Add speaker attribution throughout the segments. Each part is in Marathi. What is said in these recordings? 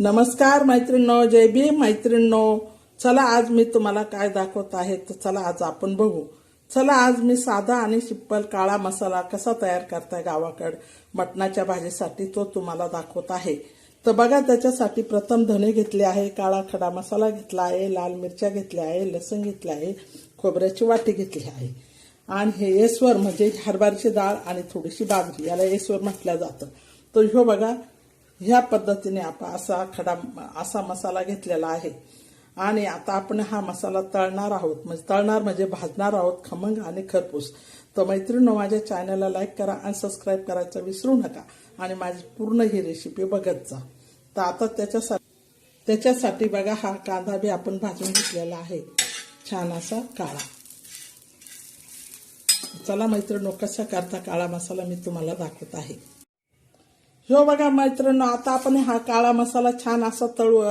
Speaker 1: नमस्कार मैत्रिणो जय भीम मैत्रिणो चला आज मी तुम्हाला काय दाखवत आहे तर चला आज आपण बघू. चला आज मी साधा आणि सिप्पल काळा मसाला कसा तयार करताय गावाकड. मटणाच्या भाजीसाठी तो तुम्हाला दाखवत आहे. तर बघा त्याच्यासाठी प्रथम धने घेतले आहे काळा खडा मसाला घेतला आहे लाल मिरच्या घेतल्या आहे लसूण घेतले आहे खोबऱ्याची वाटी घेतली आहे. आणि हे येस्वर म्हणजे हरभऱ्याची डाळ आणि थोडीशी बाजरी याला येस्वर म्हटलं जातं. तर ह्यो बघा ह्या पद्धतीने आपण असा खडा असा मसाला घेतलेला आहे. आणि आता आपण हा मसाला तळणार आहोत. म्हणजे तळणार म्हणजे भाजणार आहोत खमंग आणि खरपूस. तर मैत्रिणी माझ्या चॅनलला लाईक करा आणि सबस्क्राईब करायचं विसरू नका. आणि माझी पूर्ण ही रेसिपी बघत जा. तर आता त्याच्यासाठी त्याच्यासाठी बघा हा कांदा बी आपण भाजून घेतलेला आहे. छान असा काळा. चला मैत्रिणी कसा करता काळा मसाला मी तुम्हाला दाखवत आहे. हो बघा मैत्रिणी आता आपण हा काळा मसाला छान असा तळू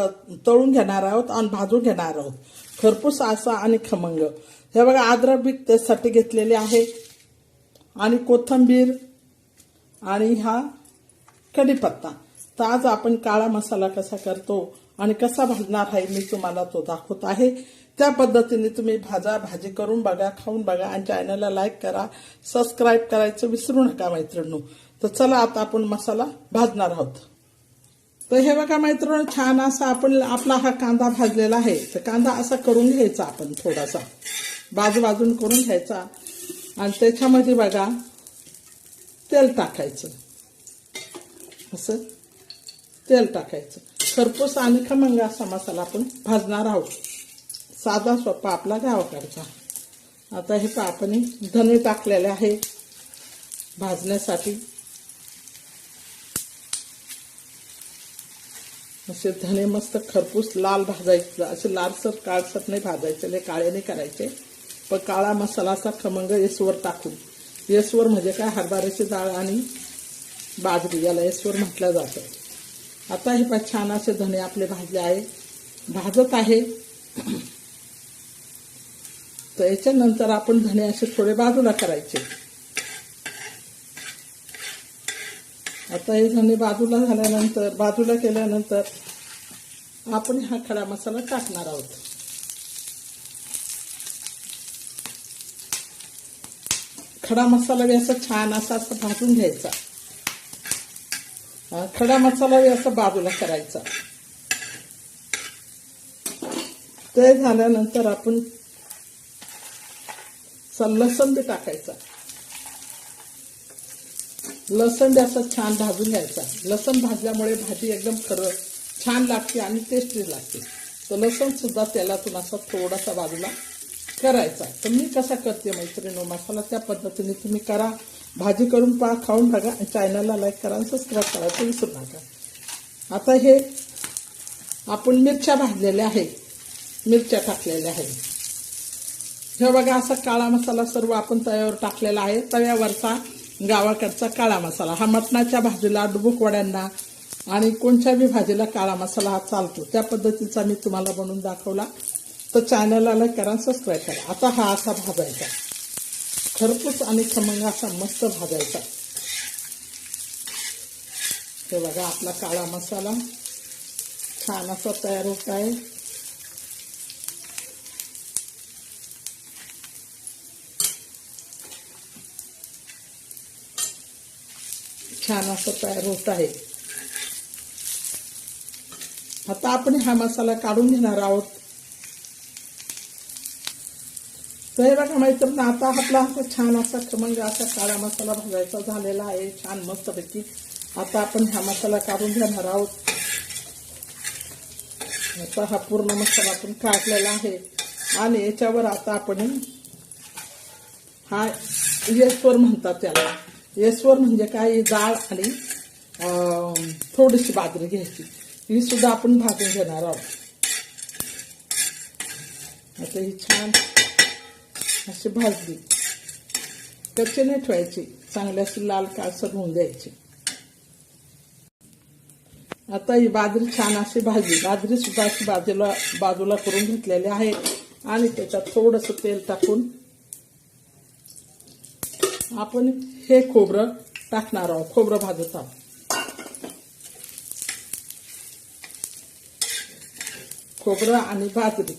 Speaker 1: तळून घेणार आहोत आणि भाजून घेणार आहोत. खरपूस असा आणि खमंग. हे बघा आद्रक बी त्यासाठी घेतलेले आहे. आणि कोथंबीर आणि हा कढीपत्ता. तर आज आपण काळा मसाला कसा करतो आणि कसा भाजणार आहे मी तुम्हाला तो दाखवत आहे. त्या पद्धतीने तुम्ही भाजा भाजी करून बघा खाऊन बघा आणि चॅनलला लाईक करा सबस्क्राईब करायचं विसरू नका मैत्रिणी तर चला आता आपण मसाला भाजणार आहोत. तर हे बघा मैत्रिणी छान असा आपण आपला हा कांदा भाजलेला आहे. तर कांदा असा करून घ्यायचा आपण थोडासा. बाजू बाजून करून घ्यायचा. आणि त्याच्यामध्ये बघा तेल टाकायचं. असं? तेल टाकायचं. खरपूस आणि खमंग असा मसाला आपण भाजणार आहोत. साधा सोपा आपला गावाकडचा आता हे पा आपण धने टाकलेले आहे. भाजण्यासाठी. असे धने मस्त खरपूस लाल भाजायचं असे लालसर काळसर नाही भाजायचे लय काळे नाही करायचे. पण काळा मसाला असा खमंग येसवर टाकून. येसवर म्हणजे काय? हरभऱ्याची डाळ आणि बाजरी याला येसवर म्हटलं जातं. आता हे पण छान असे धने आपले भाजले आहे. भाजत आहे. तर याच्यानंतर आपण धने असे थोडे बाजूला करायचे. आता हे धने बाजूला झाल्यानंतर बाजूला केल्यानंतर आपण हा खडा मसाला टाकणार आहोत. खडा मसाला बी असा छान असा असं भाजून घ्यायचा. खडा मसाला बी असा बाजूला करायचा. ते झाल्यानंतर आपण लसण बी टाकायचा. लसण बी छान भाजून घ्यायचा. लसण भाजल्यामुळे भाजी एकदम खरं छान लागते आणि टेस्टी लागते. तर लसण सुद्धा तेलातून असा थोडासा बाजूला करायचा. तर मी कसा करते मैत्रिणी मसाला त्या पद्धतीने तुम्ही करा. भाजी करून पा खाऊन बघा आणि चॅनलला लाईक करा आणि सबस्क्राईब करायचं विसरू नका. आता हे आपण मिरच्या भाजलेल्या आहे मिरच्या टाकलेल्या आहे हे बघा असा काळा मसाला सर्व आपण तव्यावर टाकलेला आहे. तव्यावरचा गावाकडचा काळा मसाला. हा मटणाच्या भाजीला डुबुकवड्यांना आणि कोणत्या बी भाजीला काळा मसाला हा चालतो. त्या पद्धतीचा मी तुम्हाला बनवून दाखवला. तर चॅनलला लाईक करा सबस्क्राईब करा. आता हा असा भाजायचा खरपूस आणि खमंग असा मस्त भाजायचा हे बघा आपला काळा मसाला छान असा तयार होत आहे. छान असं तयार होत आहे. आता आपण हा मसाला काढून घेणार आहोत. तर हे बघा मैत्रिणी आता आपला असा छान असा खमंग असा काळा मसाला भाजायचा झालेला आहे. छान मस्तपैकी आता आपण हा मसाला काढून घेणार आहोत. आता हा पूर्ण मसाला आपण काढलेला आहे. आणि याच्यावर आता आपण हा येसवर म्हणतात त्याला. येसवर म्हणजे काय डाळ आणि थोडीशी बाजरी घ्यायची. ही सुद्धा आपण भाजून घेणार आहोत. आता ही छान अशी भाजली. कच्चे नाही ठेवायची. चांगली अशी लाल काळसर होऊन द्यायची. आता ही बाजरी छान अशी भाजली. बाजरी सुद्धा अशी बाजूला बाजूला करून घेतलेली आहे. आणि त्याच्यात थोडंसं तेल टाकून आपण हे खोबरं टाकणार आहोत खोबरं भाजत आहोत. खोबरं आणि बाजरी.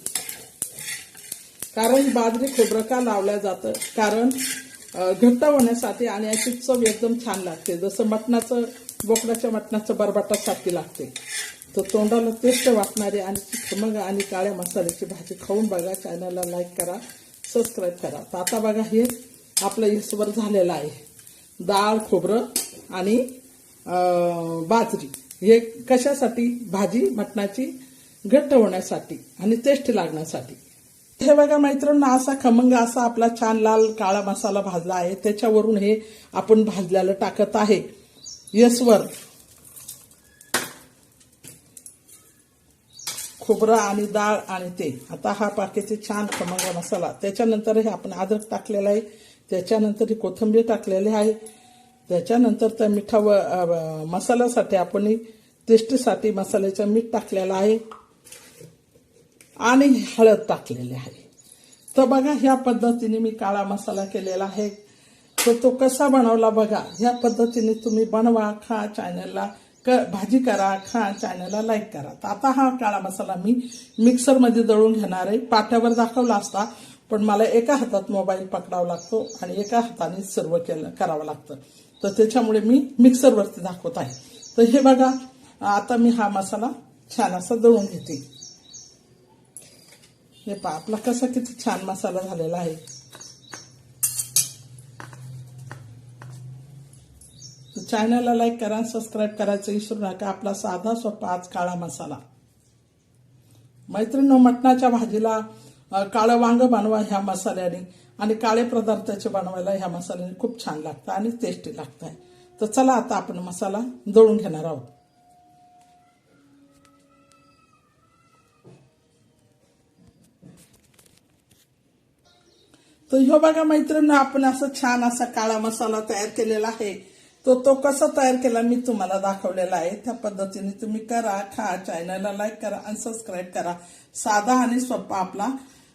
Speaker 1: कारण बाजरी खोबरं का लावल्या जातं? कारण घट्ट होण्यासाठी आणि याची चव एकदम छान लागते. जसं मटणाचं बोकडाच्या मटणाचं बरबाटासाठी लागते. तर तोंडाला टेस्ट वाटणारी आणि मग आणि काळ्या मसाल्याची भाजी खाऊन बघा. चॅनलला लाईक करा सबस्क्राईब करा. तर आता बघा हे आपलं इसवर झालेलं आहे. डाळ खोबरं आणि बाजरी. हे कशासाठी? भाजी मटणाची घट्ट होण्यासाठी आणि टेस्ट लागण्यासाठी. हे बघा मैत्रांना असा खमंग असा आपला छान लाल काळा मसाला भाजला आहे. त्याच्यावरून हे आपण भाजल्याला टाकत आहे. यसवर खोबरं आणि डाळ आणि ते. आता हा पाकेचे छान खमंग मसाला. त्याच्यानंतर हे आपण अद्रक टाकलेला आहे. त्याच्यानंतर ही कोथिंबीर टाकलेली आहे. त्याच्यानंतर त्या मिठा व मसाल्यासाठी आपण टेस्टीसाठी मसाल्याचं मीठ टाकलेलं आहे. आणि हळद टाकलेली आहे. तर बघा ह्या पद्धतीने मी काळा मसाला केलेला आहे. तर तो कसा बनवला बघा. ह्या पद्धतीने तुम्ही बनवा खा चॅनलला क भाजी करा खा चॅनलला लाईक करा. तर आता हा काळा मसाला मी मिक्सरमध्ये दळून घेणार आहे. पाट्यावर दाखवला असता पण मला एका हातात मोबाईल पकडावा लागतो आणि एका हाताने सर्व केलं करावं लागतं. तर त्याच्यामुळे मी मिक्सरवरती दाखवत आहे. तर हे बघा आता मी हा मसाला छान असा दळून घेते. हे पहा आपला कसा किती छान मसाला झालेला आहे. चॅनलला लाईक करा सबस्क्राईब करायचं विसरू नका. आपला साधा सोपा आज काळा मसाला. मैत्रिणी मटणाच्या भाजीला काळं वांग बनवा ह्या मसाल्याने आणि काळे पदार्थाचे बनवायला ह्या मसाल्याने खूप छान लागतं आणि टेस्टी लागतं आहे तर चला आता आपण मसाला दळून घेणार आहोत. तर ह्यो बघा मैत्रिणी आपण असं छान असा काळा मसाला तयार केलेला आहे. तो तो कसा तयार केला मी तुम्हाला दाखवलेला आहे. त्या पद्धतीने तुम्ही करा खा चॅनलला लाईक करा आणि सबस्क्राईब करा. साधा आणि सोपा आपला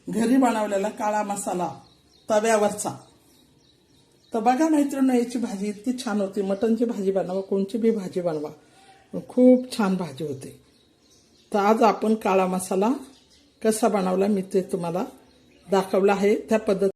Speaker 1: घरी बनवलेला काळा मसाला तव्यावरचा. तर बघा मैत्रिणी याची भाजी इतकी छान होती. मटनची भाजी बनवा कोणची बी भाजी बनवा. खूप छान भाजी होते. तर आज आपण काळा मसाला कसा बनवला मी ते तुम्हाला दाखवला आहे. त्या पद्धती